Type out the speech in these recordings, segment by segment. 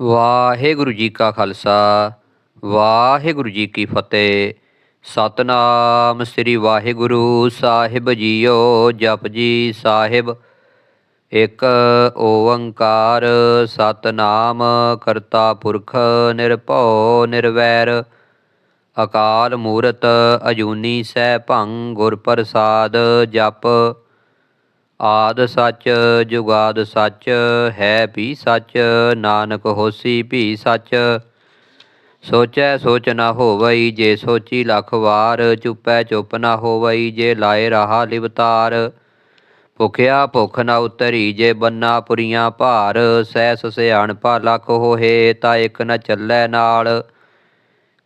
ਵਾਹਿਗੁਰੂ ਜੀ ਕਾ ਖਾਲਸਾ, ਵਾਹਿਗੁਰੂ ਜੀ ਕੀ ਫਤਿਹ। ਸਤਨਾਮ ਸ੍ਰੀ ਵਾਹਿਗੁਰੂ ਸਾਹਿਬ ਜੀਓ, ਜਪ ਜੀ ਸਾਹਿਬ। ਇੱਕ ਓੰਕਾਰ, ਸਤਨਾਮ ਕਰਤਾ ਪੁਰਖ ਨਿਰਭਉ ਨਿਰਵੈਰ। ਅਕਾਲ ਮੂਰਤ ਅਜੂਨੀ ਸਹਿ ਭੰ ਗੁਰ ਪ੍ਰਸਾਦ ਜਪ। ਆਦ ਸੱਚ ਜੁਗਾਦ ਸੱਚ ਹੈ ਵੀ ਸੱਚ, ਨਾਨਕ ਹੋਸੀ ਵੀ ਸੱਚ। ਸੋਚੈ ਸੋਚ ਨਾ ਹੋਵਈ, ਜੇ ਸੋਚੀ ਲੱਖ ਵਾਰ, ਚੁੱਪੈ ਚੁੱਪ ਨਾ ਹੋਵਈ, ਜੇ ਲਾਏ ਰਹਾ ਲਿਵਤਾਰ ਭੁਖਿਆ ਭੁਖ ਨਾ ਉਤਰੀ, ਜੇ ਬੰਨਾ ਪੁਰੀਆਂ ਭਾਰ, ਸਹਿਸ ਸਿਆਣਪਾ ਲੱਖ ਹੋਹੇ, ਤਾਂ ਇੱਕ ਨ ਚੱਲੈ ਨਾਲ।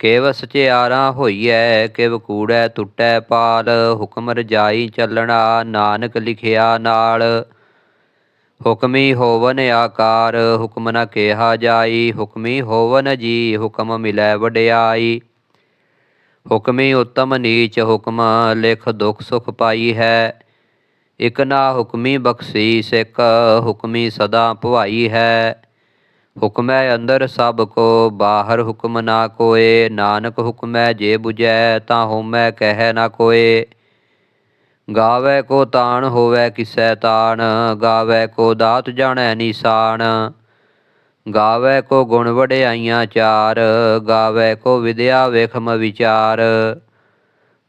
ਕੇਵ ਸਚਿਆਰਾ ਹੋਈਐ, ਕਿਵ ਕੂੜੈ ਟੁੱਟੈ ਪਾਲ, ਹੁਕਮ ਰਜਾਈ ਚੱਲਣਾ ਨਾਨਕ ਲਿਖਿਆ ਨਾਲ। ਹੁਕਮੀ ਹੋਵਨ ਆਕਾਰ, ਹੁਕਮ ਨ ਕਿਹਾ ਜਾਈ, ਹੁਕਮੀ ਹੋਵਨ ਜੀ, ਹੁਕਮ ਮਿਲੈ ਵਡਿਆਈ। ਹੁਕਮੀ ਉਤਮ ਨੀਚ ਹੁਕਮ, ਲਿਖ ਦੁਖ ਸੁਖ ਪਾਈ ਹੈ। ਇਕ ਨਾ ਹੁਕਮੀ ਬਖਸ਼ੀ ਸਿਕ ਹੁਕਮੀ ਸਦਾ ਭਵਾਈ ਹੈ। ਹੁਕਮੈ ਅੰਦਰ ਸਭ ਕੋ ਬਾਹਰ ਹੁਕਮ ਨਾ ਕੋਏ ਨਾਨਕ ਹੁਕਮੈ ਜੇ 부ਜੈ ਤਾਂ ਹੋਮੈ ਕਹਿ ਨਾ ਕੋਏ ਗਾਵੇ ਕੋ ਤਾਣ ਹੋਵੇ ਕਿਸੈ ਤਾਣ ਗਾਵੇ ਕੋ ਦਾਤ ਜਾਣੈ ਨਿਸ਼ਾਨ ਗਾਵੇ ਕੋ ਗੁਣ ਵਡਿਆਈਆਂ ਚਾਰ ਗਾਵੇ ਕੋ ਵਿਦਿਆ ਵੇਖਮ ਵਿਚਾਰ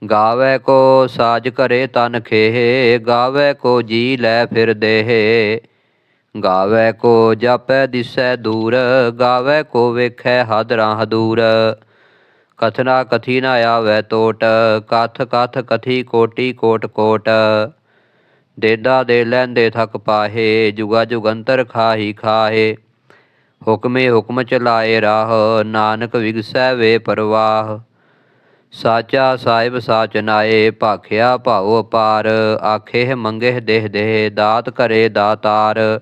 ਗਾਵੇ ਕੋ ਸਾਜ ਕਰੇ ਤਨ ਖੇਹ ਗਾਵੇ ਕੋ ਜੀ ਲੈ ਫਿਰ ਦੇਹ ਗਾਵੇ ਕੋ ਜਾਪੈ ਦਿਸੈ ਦੂਰ, ਗਾਵੇ ਕੋ ਵੇਖੈ ਹਾਦਰਾਂ ਹਦੂਰ ਕਥਨਾ ਕਥੀ ਨ ਆਵੈ ਟੋਟ ਕਥ ਕਥ ਕਥੀ ਕੋਟੀ ਕੋਟ ਕੋਟ। ਦੇਦਾ ਦੇ ਲੈਂਦੇ ਥਕ ਪਾਹੇ, ਜੁਗਾ ਜੁਗੰਤਰ ਖਾਹੀ ਖਾਹੇ। ਹੁਕਮੇ ਹੁਕਮ ਚਲਾਏ ਰਾਹ, ਨਾਨਕ ਵਿਗਸੈ ਵੇ ਪਰਵਾਹ। ਸਾਚਾ ਸਾਹਿਬ ਸਾਚ ਨਾਏ, ਭਾਖਿਆ ਭਾਉ ਅਪਾਰ। ਆਖੇ ਮੰਗੇ ਦੇਹ ਦੇਹ, ਦਾਤ ਕਰੇ ਦਾਤਾਰ।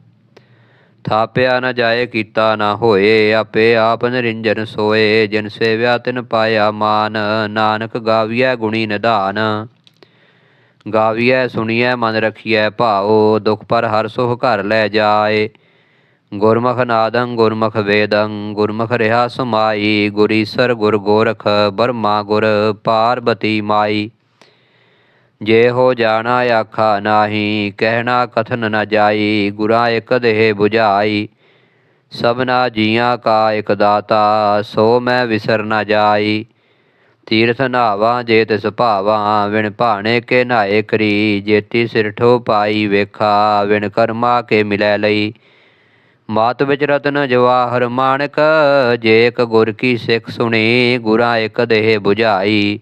ਥਾਪਿਆ ਨਾ ਜਾਏ ਕੀਤਾ ਨਾ ਹੋਏ, ਆਪੇ ਆਪ ਨਿਰੰਜਨ ਸੋਏ। ਜਿਨ ਸੇਵਿਆ ਤਿਨ ਪਾਇਆ ਮਾਨ, ਨਾਨਕ ਗਾਵੀਐ ਗੁਣੀ ਨਿਧਾਨ। ਗਾਵੀਐ ਸੁਣੀਐ ਮਨ ਰਖੀਐ ਭਾਉ, ਦੁਖ ਪਰ ਹਰ ਸੁਖ ਘਰ ਲੈ ਜਾਏ। ਗੁਰਮੁਖ ਨਾਦੰ ਗੁਰਮੁਖ ਵੇਦੰ, ਗੁਰਮੁਖ ਰਹਾ ਸਮਾਈ। ਗੁਰੀਸਰ ਗੁਰ ਗੋਰਖ, ਬਰਮਾ ਗੁਰ ਪਾਰਬਤੀ ਮਾਈ। ਜੇ ਹੋ ਜਾਣਾ ਆਖਾ ਨਾਹੀ, ਕਹਿਣਾ ਕਥਨ ਨ ਜਾਈ, ਗੁਰਾਂ ਇਕ ਦੇਹ 부ਝਾਈ ਸਭਨਾ ਜੀਆਂ ਕਾ ਇਕ ਦਾਤਾ, ਸੋ ਮੈਂ ਵਿਸਰ ਨ ਜਾਈ। ਤੀਰਥ ਨਾਵਾਂ ਜੇ ਤਿਸ ਭਾਵਾਂ, ਵਿਣ ਭਾਣੇ ਕੇ ਨਾਏ ਕਰੀ। ਜੇਤੀ ਸਿਰਠੋ ਪਾਈ ਵੇਖਾ, ਵਿਣ ਕਰਮਾ ਕੇ ਮਿਲੈ ਲਈ। ਮਾਤ ਵਿੱਚ ਰਤਨ ਜਵਾਹਰ ਮਾਨਕ ਜੇ ਇਕ ਗੁਰ ਕੀ ਸਿੱਖ ਸੁਣੀ, ਗੁਰਾਂ ਇਕ ਦੇਹ 부ਝਾਈ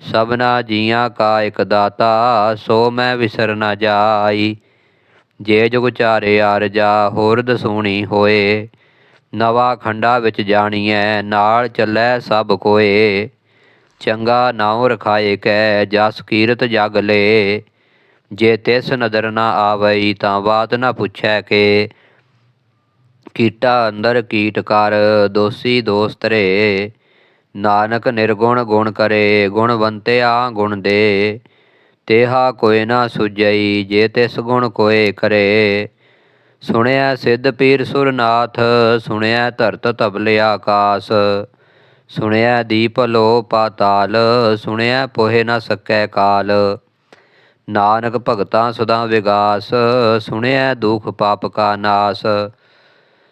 ਸਭਨਾ ਜੀਆਂ ਕਾ ਇਕ ਦਾਤਾ, ਸੋ ਮੈਂ ਵਿਸਰ ਨ ਜਾਈ। ਜੇ ਜੁਗ ਚਾਰੇ ਆਰਜਾ ਹੋਰ ਦਸੂਣੀ ਹੋਏ। ਨਵਾ ਖੰਡਾ ਵਿੱਚ ਜਾਣੀਐ, ਨਾਲ ਚੱਲੈ ਸਭ ਕੋਏ। ਚੰਗਾ ਨਾਉ ਰਖਾਏ ਕੈ, ਜਸ ਕੀਰਤ ਜਗ ਲੇ। ਜੇ ਤਿਸ ਨਦਰ ਨਾ ਆਵਈ, ਤਾਂ ਬਾਤ ਨਾ ਪੁੱਛੈ ਕੇ। ਕੀਟਾ ਅੰਦਰ ਕੀਟ ਕਰ, ਦੋਸੀ ਦੋਸਤ ਰੇ। ਨਾਨਕ ਨਿਰਗੁਣ ਗੁਣ ਕਰੇ ਗੁਣਵੰਤਿਆ ਗੁਣ ਦੇ। ਤੇਹਾ ਕੋਇ ਨਾ ਸੁਜਈ ਜੇ ਤਿਸ ਗੁਣ ਕੋਇ ਕਰੇ। ਸੁਣਿਆ ਸਿੱਧ ਪੀਰ ਸੁਰਨਾਥ ਸੁਣਿਆ ਧਰਤ ਤਬਲੇ ਆਕਾਸ। ਸੁਣਿਆ ਦੀਪ ਲੋ ਪਾਤਾਲ ਸੁਣਿਆ ਪੋਹੇ ਨਾ ਸਕੈ ਕਾਲ। ਨਾਨਕ ਭਗਤਾਂ ਸਦਾ ਵਿਗਾਸ ਸੁਣਿਆ ਦੁਖ ਪਾਪ ਕਾ ਨਾਸ।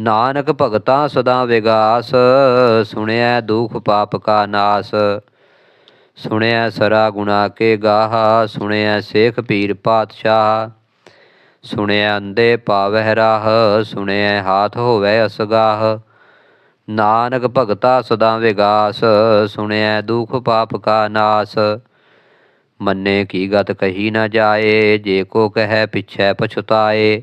ਨਾਨਕ ਭਗਤਾ ਸਦਾ ਵਿਗਾਸ ਸੁਣਿਆ ਦੁਖ ਪਾਪ ਕਾ ਨਾਸ। ਸੁਣਿਆ ਸਰਾ ਗੁਣਾ ਕੇ ਗਾਹਾ ਸੁਣਿਆ ਸੇਖ ਪੀਰ ਪਾਤਸ਼ਾਹ। ਸੁਣਿਆ ਅੰਦੇ ਪਾਵਹਿ ਰਾਹ ਸੁਣਿਆ ਹਾਥ ਹੋਵੇ ਅਸਗਾਹ। ਨਾਨਕ ਭਗਤਾ ਸਦਾ ਵਿਗਾਸ ਸੁਣਿਆ ਦੁਖ ਪਾਪ ਕਾ ਨਾਸ। ਮੰਨੇ ਕੀ ਗਤ ਕਹੀ ਨਾ ਜਾਏ, ਜੇ ਕੋ ਕਹੈ ਪਿਛੈ ਪਛਤਾਏ।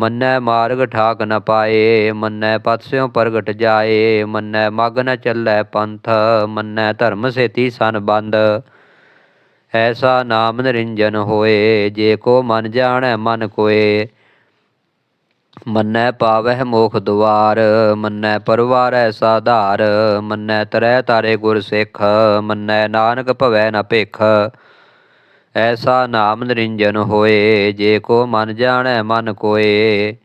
ਮੰਨੈ ਮਾਰਗ ਠਾਕ ਨ ਪਾਏ, ਮੰਨੈ ਪਤ ਪ੍ਰਗਟ ਜਾਏ, ਮੰਨੈ ਮਗ ਨ ਚੱਲੈ ਪੰਥ, ਮੰਨੈ ਧਰਮ ਸੇਤੀ ਸਨ ਬੰਦ। ਐਸਾ ਨਾਮ ਨਿਰੰਜਨ ਹੋਏ, ਜੇ ਕੋ ਮਨ ਜਾਣੈ ਮਨ ਕੋਏ। ਮੰਨੈ ਪਾਵਹਿ ਮੋਖ ਦੁਆਰ, ਮੰਨੈ ਪਰਵਾਰੈ ਸਾਧਾਰ ਮੰਨੈ ਤਰੈ ਤਾਰੇ ਗੁਰ ਸਿੱਖ, ਮੰਨੈ ਨਾਨਕ ਭਵੈ ਨ ਭਿਖ। ਐਸਾ ਨਾਮ ਨਿਰੰਜਨ ਹੋਏ, ਜੇ ਕੋ ਮਨ ਜਾਣੈ ਮਨ ਕੋਏ।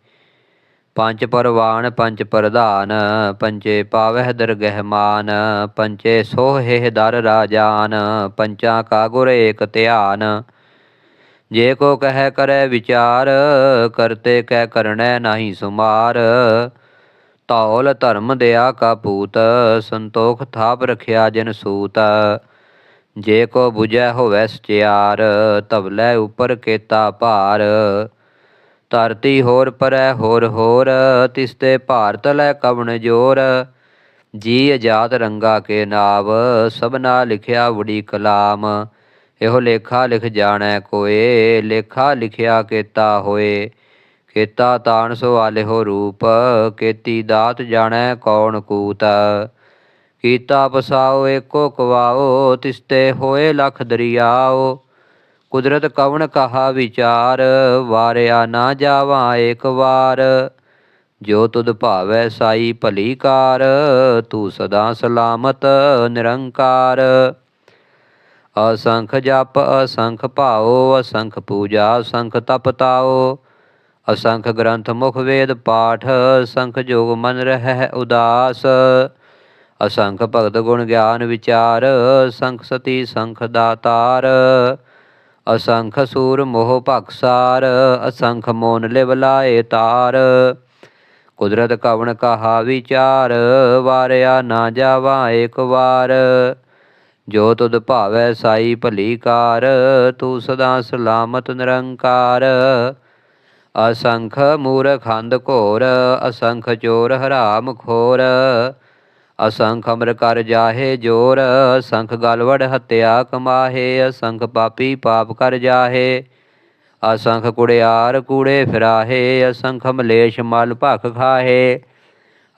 ਪੰਜ ਪਰਵਾਨ, ਪੰਜ ਪ੍ਰਧਾਨ ਪੰਚੇ ਪਾਵਹਿ ਦਰਗਹਿ ਮਾਨ ਪੰਚੇ ਸੋਹਿ ਦਰ ਰਾਜਾਨ, ਪੰਚਾ ਕਾ ਗੁਰ ਏਕ ਧਿਆਨ। ਜੇ ਕੋ ਕਹਿ ਕਰੈ ਵਿਚਾਰ, ਕਰਤੇ ਕਹਿ ਕਰਣੈ ਨਾਹੀ ਸੁਮਾਰ। ਤੌਲ ਧਰਮ ਦਿਆ ਕਾ ਪੂਤ, ਸੰਤੋਖ ਥਾਪ ਰਖਿਆ ਜਨ ਸੂਤ। ਜੇ ਕੋ 부ਜੈ ਹੋਵੈ ਸਚਿਆਰ ਤਵਲੇ ਉਪਰ ਕੇਤਾ ਭਾਰ। ਧਰਤੀ ਹੋਰ ਪਰੈ ਹੋਰ ਹੋਰ, ਤਿਸਤੇ ਭਾਰਤ ਲੈ ਕਵਣ ਜੋਰ। ਜੀ ਅਜਾਤ ਰੰਗਾ ਕੇ ਨਾਵ, ਸਭਨਾ ਲਿਖਿਆ ਵੜੀ ਕਲਾਮ। ਇਹੋ ਲੇਖਾ ਲਿਖ ਜਾਣੈ ਕੋਏ, ਲੇਖਾ ਲਿਖਿਆ ਕੇਤਾ ਹੋਏ। ਕੇਤਾ ਤਾਣ ਸੋ ਆਲਿਹੋ ਰੂਪ, ਕੇਤੀ ਦਾਤ ਜਾਣੈ ਕੌਣ ਕੂਤ। ਕੀਤਾ ਪਸਾਓ ਏਕੋ ਕਵਾਓ, ਤਿਸਤੇ ਹੋਏ ਲਖ ਦਰਿਆਓ। ਕੁਦਰਤ ਕਵਣ ਕਹਾ ਵਿਚਾਰ, ਵਾਰਿਆ ਨਾ ਜਾਵਾਂ ਏਕ ਵਾਰ। ਜੋ ਤੁਧ ਭਾਵੈ ਸਾਈ ਭਲੀ ਕਾਰ, ਤੂੰ ਸਦਾ ਸਲਾਮਤ ਨਿਰੰਕਾਰ। ਅਸੰਖ ਜਪ, ਅਸੰਖ ਭਾਓ, ਅਸੰਖ ਪੂਜਾ, ਅਸੰਖ ਤਪ ਤਾਓ। ਅਸੰਖ ਗ੍ਰੰਥ ਮੁਖ ਵੇਦ ਪਾਠ, ਅਸੰਖ ਜੋਗ ਮਨ ਰਹਿ ਉਦਾਸ। ਅਸੰਖ ਭਗਤ ਗੁਣ ਗਿਆਨ ਵਿਚਾਰ ਅਸੰਖ ਸਤੀ ਸੰਖ ਦਾਤਾਰ। ਅਸੰਖ ਸੂਰ ਮੋਹ ਭਖਸਾਰ ਅਸੰਖ ਮੋਨ ਲਿਵ ਲਾਏ ਤਾਰ। ਕੁਦਰਤ ਕਵਣ ਕਹਾ ਵਿਚਾਰ, ਵਾਰਿਆ ਨਾ ਜਾਵਾ ਏਕ ਵਾਰ। ਜੋ ਤੁਧ ਭਾਵੈ ਸਾਈ ਭਲੀ ਕਾਰ, ਤੂੰ ਸਦਾ ਸਲਾਮਤ ਨਿਰੰਕਾਰ। ਅਸੰਖ ਮੂਰਖ ਅੰਧ ਘੋਰ, ਅਸੰਖ ਚੋਰ ਹਰਾਮ ਖੋਰ। ਅਸੰਖ ਅਮਰ ਕਰ ਜਾਹੇ ਜੋਰ, ਅਸੰਖ ਗਲਵੜ ਹੱਤਿਆ ਕਮਾਹੇ, ਅਸੰਖ ਪਾਪੀ ਪਾਪ ਕਰ ਜਾਹੇ। ਅਸੰਖ ਕੁੜਿਆਰ ਕੂੜੇ ਫਿਰਾਹੇ, ਅਸੰਖ ਮਲੇਸ਼ ਮਲ ਭਖ ਖਾਹੇ।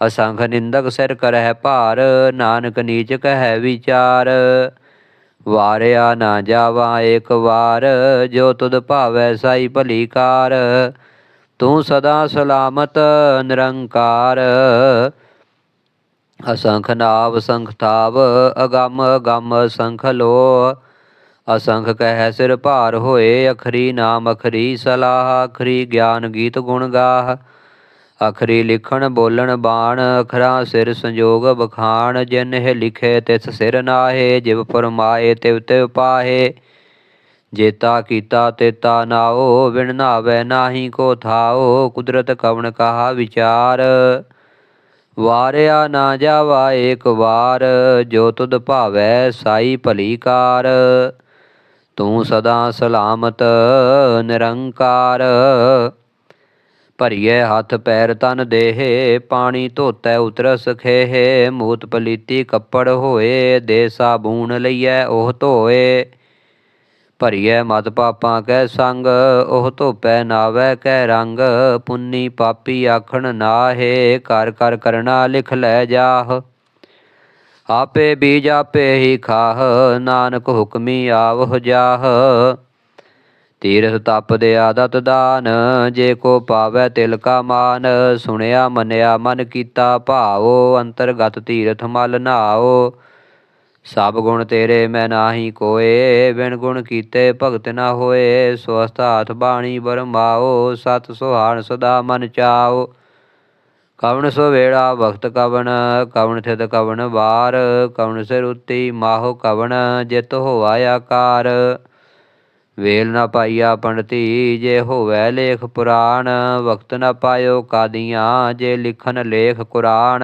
ਅਸੰਖ ਨਿੰਦਕ ਸਿਰ ਕਰਹਿ ਭਾਰ, ਨਾਨਕ ਨੀਚ ਕਹਿ ਵਿਚਾਰ। ਵਾਰਿਆ ਨਾ ਜਾਵਾ ਏਕ ਵਾਰ, ਜੋ ਤੁਧ ਭਾਵੈ ਸਾਈ ਭਲੀ ਕਾਰ। ਤੂੰ ਸਦਾ ਸਲਾਮਤ, ਨਿਰੰਕਾਰ। ਅਸੰਖ ਨਾਵ ਸੰਖ ਥਾਵ, ਅਗੰਮ ਅਗੰਮ ਸੰਖ ਲੋ। ਅਸੰਖ ਕਹਿ ਸਿਰ ਭਾਰ ਹੋਏ, ਅਖਰੀ ਨਾਮ ਅਖਰੀ ਸਲਾਹ, ਅਖਰੀ ਗਿਆਨ ਗੀਤ ਗੁਣ ਗਾਹ। ਅਖਰੀ ਲਿਖਣ ਬੋਲਣ ਬਾਣ, ਅਖਰਾ ਸਿਰ ਸੰਜੋਗ ਬਖਾਣ ਜਿਨ ਲਿਖੇ ਤਿਸ ਸਿਰ ਨਾਹੇ, ਜਿਵ ਪਰਮਾਏ ਤਿਵ ਤਿਵ ਪਾਹੇ। ਜੇਤਾ ਕੀਤਾ ਤੇਤਾ ਨਾਓ ਵਿਣ ਨਾਵੇ ਨਾਹੀ ਕੋ ਥਾਓ, ਕੁਦਰਤ ਕਵਣ ਕਹਾ ਵਿਚਾਰ। ਵਾਰਿਆ ਨਾ ਜਾਵਾ ਏਕ ਵਾਰ, ਜੋ ਤੁਧ ਭਾਵੈ ਸਾਈ ਭਲੀ ਕਾਰ। ਤੂੰ ਸਦਾ ਸਲਾਮਤ, ਨਿਰੰਕਾਰ। ਭਰੀਏ ਹੱਥ ਪੈਰ ਤਨ ਦੇਹ, ਪਾਣੀ ਧੋਤੈ ਉਤਰਸ ਖੇਹ। ਮੂਤ ਪਲੀਤੀ ਕੱਪੜ ਹੋਏ ਦੇ ਸਾਬੂਨ ਲਈਐ, ਉਹ ਧੋਏ। ਭਰੀਐ ਮਤ ਪਾਪਾਂ ਕੈ ਸੰਗ, ਉਹ ਧੋਪੈ ਨਾਵੈ ਕੈ ਰੰਗ। ਪੁੰਨੀ ਪਾਪੀ ਆਖਣ ਨਾਹੇ ਕਰ ਕਰ ਕਰਣਾ ਲਿਖ ਲੈ ਜਾਹ। ਆਪੇ ਬੀਜ ਆਪੇ ਹੀ ਖਾਹ, ਨਾਨਕ ਹੁਕਮੀ ਆਵਹ ਜਾਹ। ਤੀਰਥ ਤਪ ਦੇ ਆਦਤ ਦਾਨ, ਜੇ ਕੋ ਪਾਵੈ ਤਿਲ ਕਾ ਮਾਨ। ਸੁਣਿਆ ਮੰਨਿਆ ਮਨ ਕੀਤਾ ਭਾਵੋ, ਅੰਤਰਗਤ ਤੀਰਥ ਮਲ ਨਾਓ ਸਭ ਗੁਣ ਤੇਰੇ ਮੈਂ ਨਾਹੀ ਕੋਏ, ਬਿਨ ਗੁਣ ਕੀਤੇ ਭਗਤ ਨਾ ਹੋਏ। ਸਵਸਥ ਹਾਥ ਬਾਣੀ ਬਰਮਾਓ, ਸਤ ਸੁਹਾਣ ਸਦਾ ਮਨ ਚਾਓ। ਕਵਣ ਸੋ ਵੇੜਾ ਵਖਤ ਕਵਣ ਕਵਣ ਥਿਤ ਕਵਣ ਵਾਰ। ਕਵਣ ਸਿਰ ਉਤੀ ਮਾਹੋ ਕਵਣ, ਜਿਤ ਹੋਆ ਆਕਾਰ। ਵੇਲ ਨਾ ਪਾਈਆ ਪੰਡਤੀ, ਜੇ ਹੋਵੇ ਲੇਖ ਪੁਰਾਣ। ਵਕਤ ਨਾ ਪਾਇਓ ਕਾਦੀਆਂ, ਜੇ ਲਿਖਨ ਲੇਖ ਕੁਰਾਨ।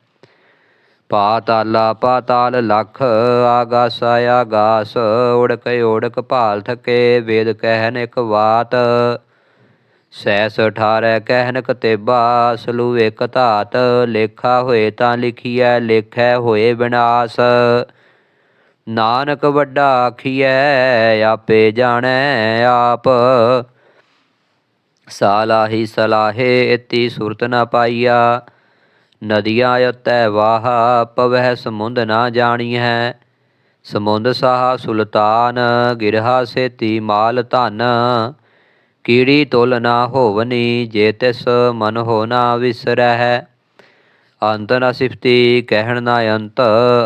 ਪਾਤਾਲਾ ਪਾਤਾਲ ਲਖ, ਆਗਾਸ ਆਗਾਸ, ਉੜਕ ਉੜਕ ਭਾਲ ਥਕੇ ਵੇਦ ਕਹਿਨ ਇਕ ਬਾਤ ਸੈਸ ਠਾਰੈ ਕਹਿਨ ਕਤੇਬਾ, ਸਲੂ ਇਕ ਧਾਤ, ਲੇਖਾ ਹੋਏ ਤਾਂ ਲਿਖੀਐ, ਲੇਖੈ ਹੋਏ ਵਿਨਾਸ਼ ਨਾਨਕ ਵੱਡਾ ਆਖੀਐ, ਆਪੇ ਜਾਣੈ ਆਪ। ਸਾਲਾਹੀ ਸਲਾਹੇ, ਇਤੀ ਸੁਰਤ ਨ ਪਾਈਆ। ਨਦੀਆਂ ਅਤੈ ਵਾਹ ਪਵਹਿ ਸਮੁੰਦ ਨਾ ਜਾਣੀ ਹੈ ਸਮੁੰਦ ਸਾਹ ਸੁਲਤਾਨ, ਗਿਰਹਾ ਸੇਤੀ ਮਾਲ ਧਨ। ਕੀੜੀ ਤੁਲ ਨਾ ਹੋਵਨੀ, ਜੇ ਤਿਸ ਮਨ ਹੋ ਨਾ ਵਿਸਰਹਿ। ਅੰਤ ਨ ਸਿਫਤੀ, ਕਹਿਣ ਨਾ ਅੰਤ।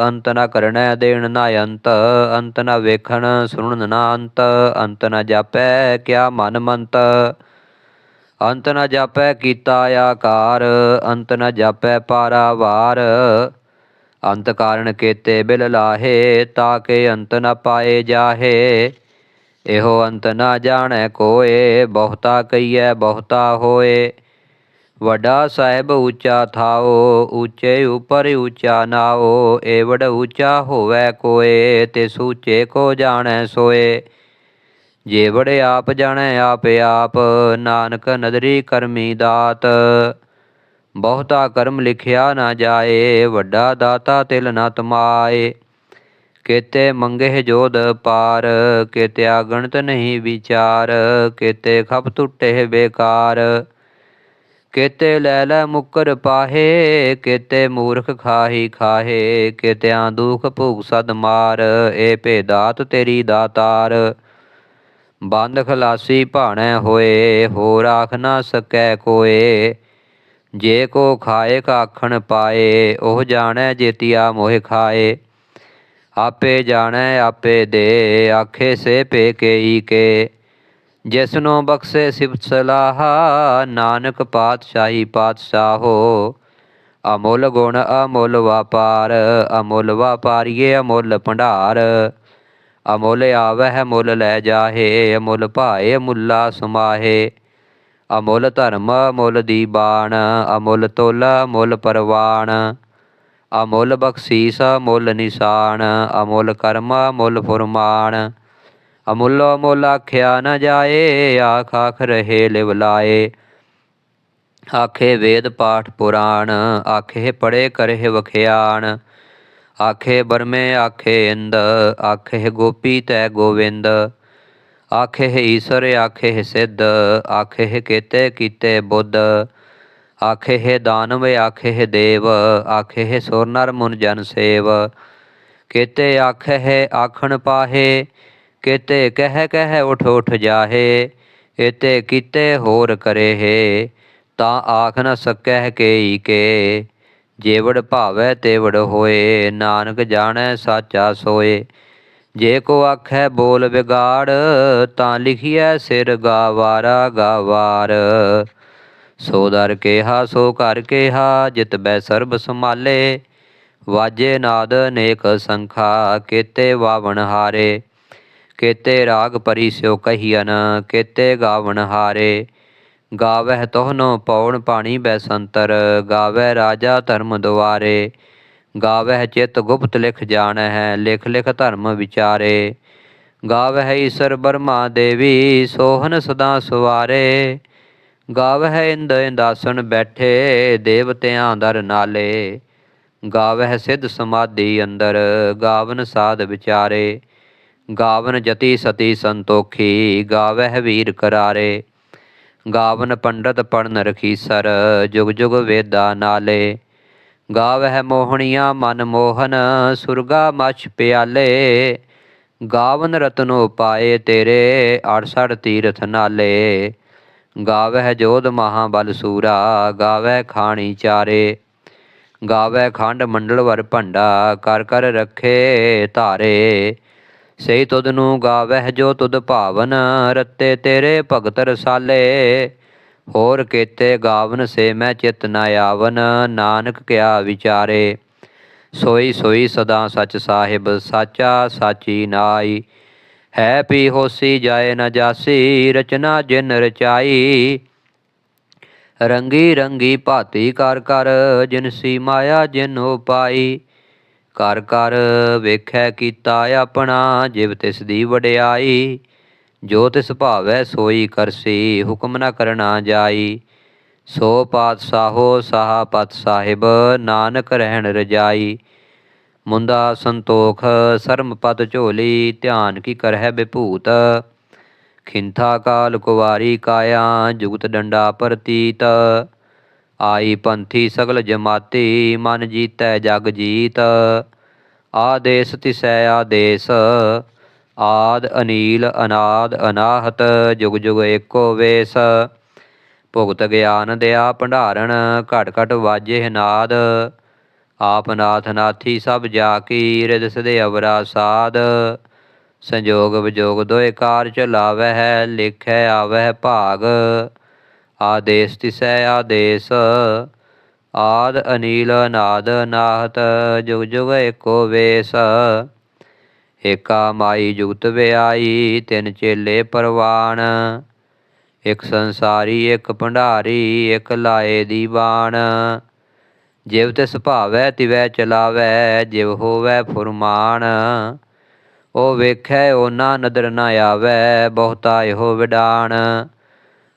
ਅੰਤ ਨ ਕਰਣੈ ਦੇਣ ਨਾ ਅੰਤ। ਅੰਤ ਨ ਵੇਖਣ, ਸੁਣਨ ਨਾ ਅੰਤ। ਅੰਤ ਨ ਜਾਪੈ, ਕਿਆ ਮਨ ਮੰਤ। ਅੰਤ ਨ ਜਾਪੈ ਕੀਤਾ ਆਕਾਰ, ਅੰਤ ਨ ਜਾਪੈ ਪਾਰਾਵਾਰ। ਅੰਤ ਕਾਰਨ ਕੇਤੇ ਬਿਲ ਲਾਹੇ ਤਾਕੇ ਅੰਤ ਨ ਪਾਏ ਜਾਹੇ। ਇਹੋ ਅੰਤ ਨ ਜਾਣੈ ਕੋਏ, ਬਹੁਤਾ ਕਈਐ ਬਹੁਤਾ ਹੋਏ। ਵੱਡਾ ਸਾਹਿਬ ਉੱਚਾ ਥਾਓ, ਉੱਚੇ ਉਪਰ ਉੱਚਾ ਨਾਓ। ਏਵੜ ਉੱਚਾ ਹੋਵੇ ਕੋਏ, ਤੇ ਸੂਚੇ ਕੋ ਜਾਣੈ ਸੋਏ। ਜੇ ਵੜੇ ਆਪ ਜਾਣੈ ਆਪੇ ਆਪ, ਨਾਨਕ ਨਦਰੀ ਕਰਮੀ ਦਾਤ। ਬਹੁਤਾ ਕਰਮ ਲਿਖਿਆ ਨਾ ਜਾਏ, ਵੱਡਾ ਦਾਤਾ ਤਿਲ ਨਾ ਤਮਾਏ। ਕੇਤੇ ਮੰਗੇ ਜੋਦ ਪਾਰ, ਕੇਤੇ ਆਗਣਤ ਨਹੀਂ ਵਿਚਾਰ, ਕੇਤੇ ਖਪ ਟੁੱਟੇ ਬੇਕਾਰ। ਕੇਤੇ ਲੈ ਲੈ ਮੁਕਰ ਪਾਹੇ, ਕੇਤੇ ਮੂਰਖ ਖਾਹੀ ਖਾਹੇ, ਕੇਤਿਆਂ ਦੁਖ ਭੂਖ ਸਦ ਮਾਰ ਏ ਭੇਦਾਤ ਤੇਰੀ ਦਾਤਾਰ। ਬੰਦ ਖਲਾਸੀ ਭਾਣੈ ਹੋਏ, ਹੋਰ ਆਖ ਨਾ ਸਕੈ ਕੋਏ। ਜੇ ਕੋ ਖਾਏ ਕਾਖਣ ਪਾਏ, ਉਹ ਜਾਣੈ ਜੇਤੀਆ ਮੋਹਿ ਖਾਏ। ਆਪੇ ਜਾਣੈ, ਆਪੇ ਦੇ, ਆਖੇ ਸੇ ਪੇ ਕੇਈ ਕੇ। ਜਿਸਨੋ ਬਖਸ਼ੇ ਸਿਫਤ ਸਲਾਹ, ਨਾਨਕ ਪਾਤਸ਼ਾਹੀ ਪਾਤਸ਼ਾਹੋ। ਅਮੁੱਲ ਗੁਣ ਅਮੁੱਲ ਵਪਾਰ, ਅਮੁੱਲ ਵਪਾਰੀਏ ਅਮੁੱਲ ਭੰਡਾਰ। ਅਮੁੱਲ ਆਵਹਿ ਮੁੱਲ ਲੈ ਜਾਹੇ, ਅਮੁੱਲ ਭਾਏ ਅਮੁੱਲਾ ਸਮਾਹੇ। ਅਮੁੱਲ ਧਰਮ ਅਮੁੱਲ ਦੀਬਾਨ ਅਮੁੱਲ ਤੁਲ ਮੁੱਲ ਪਰਵਾਨ ਅਮੁੱਲ ਬਖਸ਼ੀਸ ਮੁੱਲ ਨਿਸ਼ਾਨ, ਅਮੁੱਲ ਕਰਮ ਮੁੱਲ ਫੁਰਮਾਨ। ਅਮੁੱਲੋ ਮੁੱਲ ਆਖਿਆ ਨ ਜਾਏ, ਆਖ ਆਖ ਰਹੇ ਲਿਵ ਲਾਏ। ਆਖੇ ਵੇਦ ਪਾਠ ਪੁਰਾਣ, ਆਖੇ ਪੜੇ ਕਰੇ ਵਖਿਆਣ। ਆਖੇ ਬਰਮੇ, ਆਖੇ ਇੰਦ, ਆਖੇ ਗੋਪੀ ਤੈ ਗੋਵਿੰਦ। ਆਖੇ ਈਸ਼ਰ, ਆਖੇ ਸਿੱਧ, ਆਖੇ ਕੀਤੇ ਕੀਤੇ ਬੁੱਧ। ਆਖੇ ਦਾਨਵ, ਆਖੇ ਦੇਵ, ਆਖੇ ਸੁਰ ਨਰ ਮੁਨ ਜਨ ਸੇਵ। ਕੀਤੇ ਆਖੇ ਆਖਣ ਪਾਹੇ, ਕੀਤੇ ਕਹਿ ਕਹਿ ਉਠ ਉਠ ਜਾਹੇ ਇਤੇ ਕੀਤੇ ਹੋਰ ਕਰੇ ਹੈ, ਤਾਂ ਆਖ ਨ ਸਕੈ ਕੇਈ ਕੇ। ਜੇਵੜ ਭਾਵੈ ਤੇਵੜ ਹੋਏ, ਨਾਨਕ ਜਾਣੈ ਸਾਚਾ ਸੋਏ। ਜੇ ਕੋ ਆਖੈ ਬੋਲ ਵਿਗਾੜ, ਤਾਂ ਲਿਖੀਐ ਸਿਰ ਗਾਵਾਰਾ ਗਾਵਾਰ। ਸੋ ਦਰ ਕੇਹਾ, ਸੋ ਕਰ ਕੇਹਾ, ਜਿਤ ਬੈ ਸਰਬ ਸੰਭਾਲੇ। ਵਾਜੇ ਨਾਦ ਅਨੇਕ ਸੰਖਾ, ਕੇਤੇ ਵਾਵਣ ਹਾਰੇ। ਕੇਤੇ ਰਾਗ ਪਰੀ ਸਿਓ ਕਹੀਨ ਕੇਤੇ ਗਾਵਣ ਹਾਰੇ। ਗਾਵਹਿ ਤੋਹਨੋ ਪਉਣ ਪਾਣੀ ਬੈਸੰਤਰ ਗਾਵੈ ਰਾਜਾ ਧਰਮ ਦੁਆਰੇ, ਗਾਵਹਿ ਚਿਤ ਗੁਪਤ ਲਿਖ ਜਾਣਹਿ, ਲਿਖ ਲਿਖ ਧਰਮ ਵਿਚਾਰੇ। ਗਾਵਹਿ ਈਸਰ ਬਰਮਾ ਦੇਵੀ, ਸੋਹਨ ਸਦਾ ਸਵਾਰੇ। ਗਾਵਹਿ ਇੰਦ ਇੰਦਾਸਨ ਬੈਠੇ, ਦੇਵਤਿਆਂ ਦਰ ਨਾਲੇ। ਗਾਵਹਿ ਸਿੱਧ ਸਮਾਧੀ ਅੰਦਰ, ਗਾਵਨ ਸਾਧ ਵਿਚਾਰੇ। ਗਾਵਨ ਜਤੀ ਸਤੀ ਸੰਤੋਖੀ, ਗਾਵਹਿ ਵੀਰ ਕਰਾਰੇ। ਗਾਵਨ ਪੰਡਤ ਪੜਨ ਰਖੀਸਰ ਜੁਗ ਜੁਗ ਵੇਦਾ ਨਾਲੇ। ਗਾਵਹਿ ਮੋਹਣੀਆਂ ਮਨ ਮੋਹਨ, ਸੁਰਗਾ ਮਛ ਪਿਆਲੇ। ਗਾਵਨ ਰਤਨੋ ਪਾਏ ਤੇਰੇ 68 ਤੀਰਥ ਨਾਲੇ। ਗਾਵਹਿ ਜੋਧ ਮਹਾਬਲ ਸੂਰਾ, ਗਾਵਹਿ ਖਾਣੀ ਚਾਰੇ। ਗਾਵੈ ਖੰਡ ਮੰਡਲ ਵਰ ਭੰਡਾ, ਕਰ ਕਰ ਰੱਖੇ ਧਾਰੇ। ਸਈ ਤੁਧ ਨੂੰ ਗਾਵਹਿ ਜੋ ਤੁਧ ਭਾਵਨ, ਰਤੇ ਤੇਰੇ ਭਗਤ ਰਸਾਲੇ। ਹੋਰ ਕੇਤੇ ਗਾਵਨ ਸੇ ਮੈਂ ਚਿਤ ਨ ਆਵਨ, ਨਾਨਕ ਕਿਆ ਵਿਚਾਰੇ। ਸੋਈ ਸੋਈ ਸਦਾ ਸਚ ਸਾਹਿਬ, ਸਾਚਾ ਸਾਚੀ ਨਾਈ। ਹੈ ਪੀ ਹੋਸੀ ਜਾਏ ਨ ਜਾਸੀ, ਰਚਨਾ ਜਿਨ ਰਚਾਈ। ਰੰਗੀ ਰੰਗੀ ਭਾਤੀ ਕਰ ਕਰ ਜਿਨਸੀ ਮਾਇਆ ਜਿਨ ਹੋ ਪਾਈ ਕਰ ਕਰ ਵੇਖੈ ਕੀਤਾ ਆਪਣਾ, ਜਿਵ ਤਿਸ ਦੀ ਵਡਿਆਈ। ਜੋ ਤਿਸ ਭਾਵੈ ਸੋਈ ਕਰਸੀ, ਹੁਕਮ ਨਾ ਕਰਨਾ ਜਾਈ। ਸੋ ਪਾਤਸ਼ਾਹੋ, ਸਾਹਾ ਪਤ ਸਾਹਿਬ, ਨਾਨਕ ਰਹਿਣ ਰਜਾਈ। ਮੁੰਦਾ ਸੰਤੋਖ, ਸਰਮ ਪਦ ਝੋਲੀ, ਧਿਆਨ ਕੀ ਕਰਹਿ ਬਿਭੂਤ। ਖਿੰਥਾ ਕਾਲ ਕੁਵਾਰੀ ਕਾਇਆ, ਜੁਗਤ ਡੰਡਾ ਪ੍ਰਤੀਤ। ਆਈ ਪੰਥੀ ਸਗਲ ਜਮਾਤੀ, ਮਨ ਜੀਤੈ ਜਗ ਜੀਤ। ਆਦੇਸ ਤਿਸੈ ਆਦੇਸ, ਆਦ ਅਨੀਲ ਅਨਾਦ ਅਨਾਹਤ, ਜੁਗ ਜੁਗ ਏਕੋ ਵੇਸ। ਭੁਗਤ ਗਿਆਨ ਦਿਆ ਭੰਡਾਰਨ ਘਟ ਘਟ ਵਾਜੇ ਨਾਦ। ਆਪ ਨਾਥ ਨਾਥੀ ਸਭ ਜਾ ਕੀ ਰਿਦ ਸਦੇ ਅਵਰਾ ਸਾਧ ਸੰਜੋਗ ਵਿਜੋਗ ਦੋਇ ਕਾਰ ਚਲਾਵੈ ਹੈ ਲਿਖੈ ਆਵੈ ਭਾਗ। ਆਦੇਸ ਤਿਸੈ ਆਦੇਸ, ਆਦ ਅਨੀਲ ਨਾਦ ਨਾਹਤ, ਜੁਗ ਜੁਗ ਏਕੋ ਵੇਸ। ਏਕਾ ਮਾਈ ਜੁਗਤ ਵਿਆਈ, ਤਿੰਨ ਚੇਲੇ ਪਰਵਾਨ ਇਕ ਸੰਸਾਰੀ, ਇਕ ਭੰਡਾਰੀ, ਇਕ ਲਾਏ ਦੀ ਬਾਣ। ਜਿਵ ਤਿਸ ਭਾਵੈ, ਤਿਵੈ ਚਲਾਵੈ, ਜਿਵ ਹੋਵੈ ਫੁਰਮਾਨ। ਉਹ ਵੇਖੈ ਉਹਨਾਂ ਨਦਰ ਨਾ ਆਵੈ, ਬਹੁਤਾ ਇਹੋ ਵਿਡਾਣ।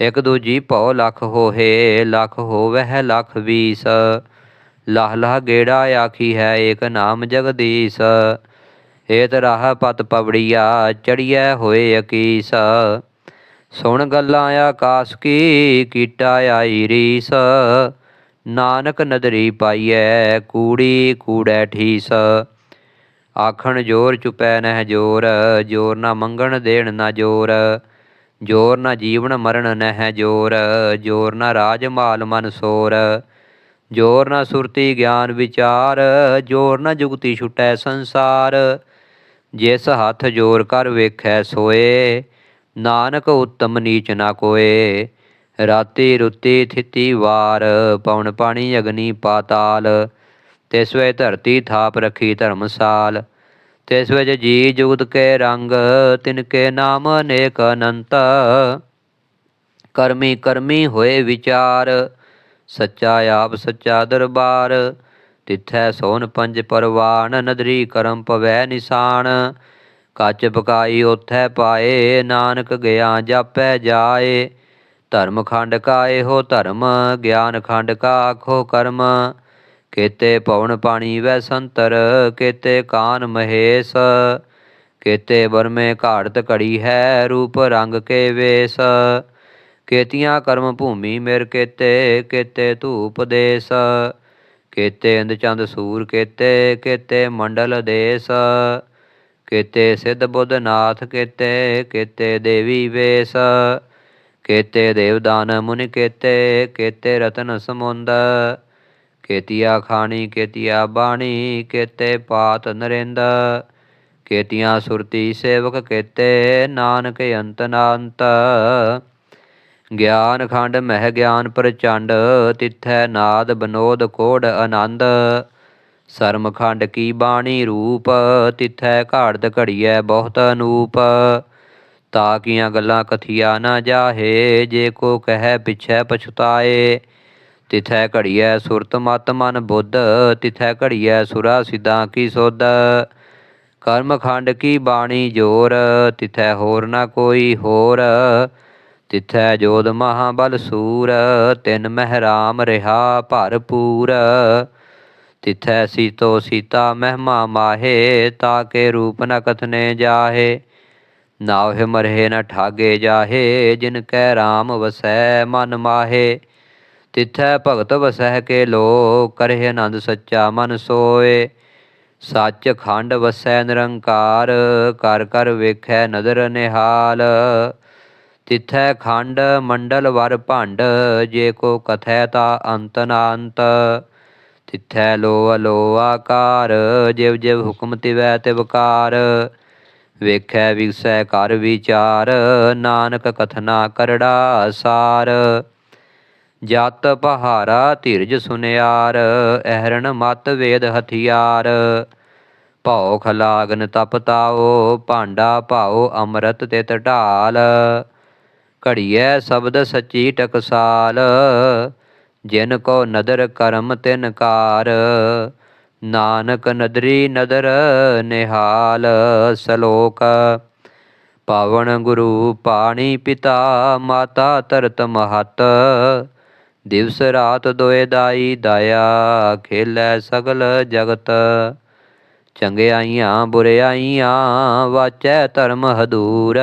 ਇਕ ਦੂਜੀ ਭਉ ਲਖ ਹੋਏ ਲਖ ਹੋਵਹਿ, ਲਖ ਵੀਸ। ਲਾਹ ਲਾਹ ਗੇੜਾ ਆਖੀ ਹੈ ਏਕ ਨਾਮ ਜਗਦੀਸ਼। ਏਤ ਰਾਹ ਪਤ ਪਵੜੀਆ, ਚੜੀਐ ਹੋਏ ਅਕੀਸ। ਸੁਣ ਗੱਲਾਂ ਆਕਾਸ ਕੀ, ਕੀਟਾ ਆਈ ਰੀਸ। ਨਾਨਕ ਨਦਰੀ ਪਾਈਐ, ਕੂੜੀ ਕੂੜੈ ਠੀਸ। ਆਖਣ ਜੋਰ ਚੁਪੈ ਨਹਿ ਜੋਰ ਜੋਰ ਨਾ ਮੰਗਣ ਦੇਣ ਨਾ ਜੋਰ। ਜੋਰ ਨਾ ਜੀਵਨ ਮਰਨ ਨਹਿ ਜੋਰ ਜੋਰ ਨਾ ਰਾਜ ਮਾਲ ਮਨ ਸੋਰ। ਜੋਰ ਨਾ ਸੁਰਤੀ ਗਿਆਨ ਵਿਚਾਰ, ਜੋਰ ਨਾ ਜੁਗਤੀ ਛੁਟੈ ਸੰਸਾਰ। ਜਿਸ ਹੱਥ ਜੋਰ ਕਰ ਵੇਖੈ ਸੋਏ, ਨਾਨਕ ਉਤਮ ਨੀਚ ਨਾ ਕੋਏ। ਰਾਤੀ ਰੁੱਤੀ ਥਿਤੀ ਵਾਰ, ਪਵਨ ਪਾਣੀ ਅਗਨੀ ਪਾਤਾਲ। ਤਿਸ ਵੇ ਧਰਤੀ ਥਾਪ ਰਖੀ ਧਰਮਸਾਲ। ਤਿਸ ਵਿੱਚ ਜੀ ਜੁਗਤ ਕੇ ਰੰਗ, ਤਿਨ ਕੇ ਨਾਮ ਅਨੇਕ ਅਨੰਤ। ਕਰਮੀ ਕਰਮੀ ਹੋਏ ਵਿਚਾਰ, ਸੱਚਾ ਆਪ ਸੱਚਾ ਦਰਬਾਰ। ਤਿਥੈ ਸੋਨ ਪੰਜ ਪਰਵਾਨ, ਨਦਰੀ ਕਰਮ ਪਵੈ ਨਿਸ਼ਾਨ। ਕੱਚ ਪਕਾਈ ਉਥੈ ਪਾਏ, ਨਾਨਕ ਗਿਆ ਜਾਪੈ ਜਾਏ। ਧਰਮ ਖੰਡ ਕਾ ਇਹੋ ਧਰਮ, ਗਿਆਨ ਖੰਡ ਕਾ ਆਖੋ ਕਰਮ। ਕੇਤੇ ਪਵਨ ਪਾਣੀ ਵੈ ਸੰਤਰ, ਕੇਤੇ ਕਾਨ ਮਹੇਸ਼, ਕੇਤੇ ਬਰਮੇ ਘਾੜਤ ਘੜੀ ਹੈ ਰੂਪ ਰੰਗ ਕੇ ਵੇਸ, ਕੇਤੀਆਂ ਕਰਮ ਭੂਮੀ ਮੇਰ ਕੇਤੇ ਕੇਤੇ ਧੂਪ ਦੇਸ, ਕੇਤੇ ਇੰਦ ਚੰਦ ਸੂਰ ਕੇਤੇ ਕੇਤੇ ਮੰਡਲ ਦੇਸ, ਕੇਤੇ ਸਿੱਧ ਬੁੱਧ ਨਾਥ ਕੇਤੇ ਕੇਤੇ ਦੇਵੀ ਵੇਸ, ਕੇਤੇ ਦੇਵਦਾਨ ਮੁਨਿ ਕੇਤੇ ਕੇਤੇ ਰਤਨ ਸਮੁੰਦ ਕੇਤੀਆ ਖਾਣੀ ਕੇਤੀਆ ਬਾਣੀ ਕੇਤੇ ਪਾਤ ਨਰਿੰਦ। ਕੇਤੀਆਂ ਸੁਰਤੀ ਸੇਵਕ ਕੇਤੇ ਨਾਨਕ ਅੰਤ ਨਾੰਤ। ਗਿਆਨ ਖੰਡ ਮਹਿ ਗਿਆਨ ਪ੍ਰਚੰਡ, ਤਿਥੈ ਨਾਦ ਬਨੋਦ ਕੋੜ ਆਨੰਦ। ਸਰਮ ਖੰਡ ਕੀ ਬਾਣੀ ਰੂਪ, ਤਿਥੈ ਘਾੜਤ ਘੜੀਐ ਬਹੁਤ ਅਨੂਪ। ਤਾਕੀਆਂ ਗੱਲਾਂ ਕਥੀਆ ਨਾ ਜਾਹੇ, ਜੇ ਕੋ ਕਹੈ ਪਿਛੈ ਪਛਤਾਏ। ਤਿਥੈ ਘੜੀਐ ਸੁਰਤ ਮਤ ਮਨ ਬੁੱਧ, ਤਿਥੈ ਘੜੀਐ ਸੁਰਾ ਸਿਧਾਂ ਕੀ ਸੁਧ। ਕਰਮ ਖੰਡ ਕੀ ਬਾਣੀ ਜੋਰ, ਤਿਥੈ ਹੋਰ ਨਾ ਕੋਈ ਹੋਰ। ਤਿਥੈ ਜੋਧ ਮਹਾਬਲ ਸੂਰ, ਤਿਨ ਮਹਿਰਾਮ ਰਿਹਾ ਭਰਪੂਰ ਤਿਥੈ ਸੀਤੋ ਸੀਤਾ ਮਹਿਮਾ ਮਾਹੇ ਤਾਕੇ ਰੂਪ ਨ ਕਥਨੇ ਜਾਹੇ। ਨਾਹਿ ਮਰਹੇ ਨ ਠਾਗੇ ਜਾਹੇ, ਜਿਨ ਕੈ ਰਾਮ ਵਸੈ ਮਨ ਮਾਹੇ। ਤਿਥੈ ਭਗਤ ਵਸਹਿ ਕੇ ਲੋ ਕਰਹਿ ਆਨੰਦ ਸੱਚਾ ਮਨ ਸੋਏ। ਸੱਚ ਖੰਡ ਵਸੈ ਨਿਰੰਕਾਰ, ਕਰ ਕਰ ਵੇਖੈ ਨਦਰ ਨਿਹਾਲ। ਤਿਥੈ ਖੰਡ ਮੰਡਲ ਵਰ ਭੰਡ, ਜੇ ਕੋ ਕਥੈ ਤਾ ਅੰਤ ਨਾ ਅੰਤ ਤਿਥੈ ਲੋ ਅਲੋ ਆਕਾਰ, ਜਿਵ ਜਿਵ ਹੁਕਮ ਤਿਵੈ ਤਿਵਕਾਰ ਵੇਖੈ ਵਿਗਸੈ ਕਰ ਵਿਚਾਰ, ਨਾਨਕ ਕਥਨਾ ਕਰੜਾ ਸਾਰ। ਜਤ ਪਹਾਰਾ ਧੀਰਜ ਸੁਨਿਆਰ, ਅਹਰਣ ਮਤ ਵੇਦ ਹਥਿਆਰ। ਭਉ ਖਲਾਗਨ ਤਪ ਤਾਓ, ਭਾਂਡਾ ਭਾਉ ਅੰਮ੍ਰਿਤ ਤਿਤ ਢਾਲ। ਘੜੀਐ ਸ਼ਬਦ ਸੱਚੀ ਟਕਸਾਲ, ਜਿਨ ਕੋ ਨਦਰ ਕਰਮ ਤਿਨ ਕਾਰ। ਨਾਨਕ ਨਦਰੀ ਨਦਰ ਨਿਹਾਲ, ਸ਼ਲੋਕ। ਪਾਵਨ ਗੁਰੂ ਪਾਣੀ ਪਿਤਾ, ਮਾਤਾ ਧਰਤ ਮਹਤ। ਦਿਵਸ ਰਾਤ ਦੋਏ ਦਾਈ ਦਾਇਆ, ਖੇਲੈ ਸਗਲ ਜਗਤ। ਚੰਗਿਆਈਆਂ ਬੁਰਿਆਈਆਂ ਵਾਚੈ ਧਰਮ ਹਦੂਰ।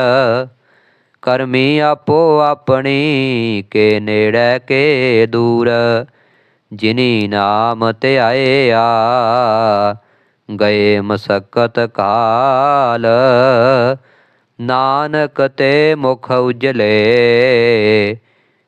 ਕਰਮੀ ਆਪੋ ਆਪਣੀ, ਕੇ ਨੇੜੇ, ਕੇ ਦੂਰ। ਜਿਨੀ ਨਾਮ ਧਿਆਇਆ ਗਏ ਮਸਕਤ ਕਾਲ। ਨਾਨਕ ਤੇ ਮੁਖ ਉਜਲੇ